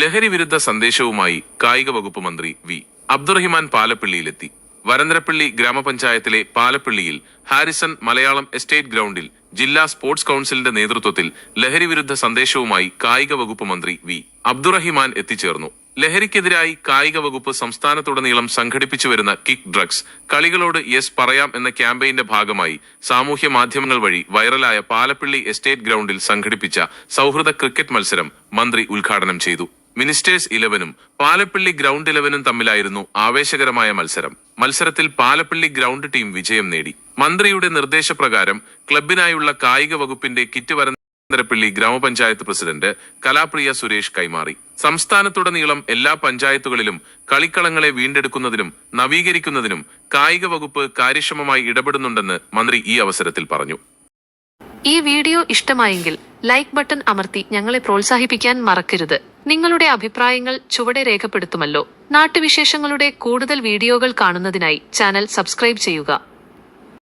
ലഹരി വിരുദ്ധ സന്ദേശവുമായി കായിക വകുപ്പ് മന്ത്രി വി. അബ്ദുറഹിമാൻ പാലപ്പിള്ളിയിലെത്തി. വരന്തരപ്പള്ളി ഗ്രാമപഞ്ചായത്തിലെ പാലപ്പിള്ളിയിൽ ഹാരിസൺ മലയാളം എസ്റ്റേറ്റ് ഗ്രൗണ്ടിൽ ജില്ലാ സ്പോർട്സ് കൗൺസിലിന്റെ നേതൃത്വത്തിൽ ലഹരി വിരുദ്ധ സന്ദേശവുമായി കായിക വകുപ്പ് മന്ത്രി വി. അബ്ദുറഹിമാൻ എത്തിച്ചേർന്നു. ലഹരിക്കെതിരായി കായിക വകുപ്പ് സംസ്ഥാനത്തുടനീളം സംഘടിപ്പിച്ചു വരുന്ന കിക്ക് ഡ്രഗ്സ് കളികളോട് യെസ് പറയാം എന്ന ക്യാമ്പയിന്റെ ഭാഗമായി സാമൂഹ്യ മാധ്യമങ്ങൾ വഴി വൈറലായ പാലപ്പിള്ളി എസ്റ്റേറ്റ് ഗ്രൗണ്ടിൽ സംഘടിപ്പിച്ച സൗഹൃദ ക്രിക്കറ്റ് മത്സരം മന്ത്രി ഉദ്ഘാടനം ചെയ്തു. മിനിസ്റ്റേഴ്സ് ഇലവനും പാലപ്പള്ളി ഗ്രൗണ്ട് ഇലവനും തമ്മിലായിരുന്നു ആവേശകരമായ മത്സരം. മത്സരത്തിൽ പാലപ്പള്ളി ഗ്രൗണ്ട് ടീം വിജയം നേടി. മന്ത്രിയുടെ നിർദ്ദേശപ്രകാരം ക്ലബിനായുള്ള കായിക വകുപ്പിന്റെ കിറ്റ് വരന്തരപ്പള്ളി ഗ്രാമപഞ്ചായത്ത് പ്രസിഡന്റ് കലാപ്രിയ സുരേഷ് കൈമാറി. സംസ്ഥാനത്തുടനീളം എല്ലാ പഞ്ചായത്തുകളിലും കളിക്കളങ്ങളെ വീണ്ടെടുക്കുന്നതിനും നവീകരിക്കുന്നതിനും കായിക വകുപ്പ് കാര്യക്ഷമമായി ഇടപെടുന്നുണ്ടെന്ന് മന്ത്രി ഈ അവസരത്തിൽ പറഞ്ഞു. ഈ വീഡിയോ ഇഷ്ടമായെങ്കിൽ ലൈക്ക് ബട്ടൺ അമർത്തി ഞങ്ങളെ പ്രോത്സാഹിപ്പിക്കാൻ മറക്കരുത്. നിങ്ങളുടെ അഭിപ്രായങ്ങൾ ചുവടെ രേഖപ്പെടുത്തുമല്ലോ. നാട്ടുവിശേഷങ്ങളുടെ കൂടുതൽ വീഡിയോകൾ കാണുന്നതിനായി ചാനൽ സബ്സ്ക്രൈബ് ചെയ്യുക.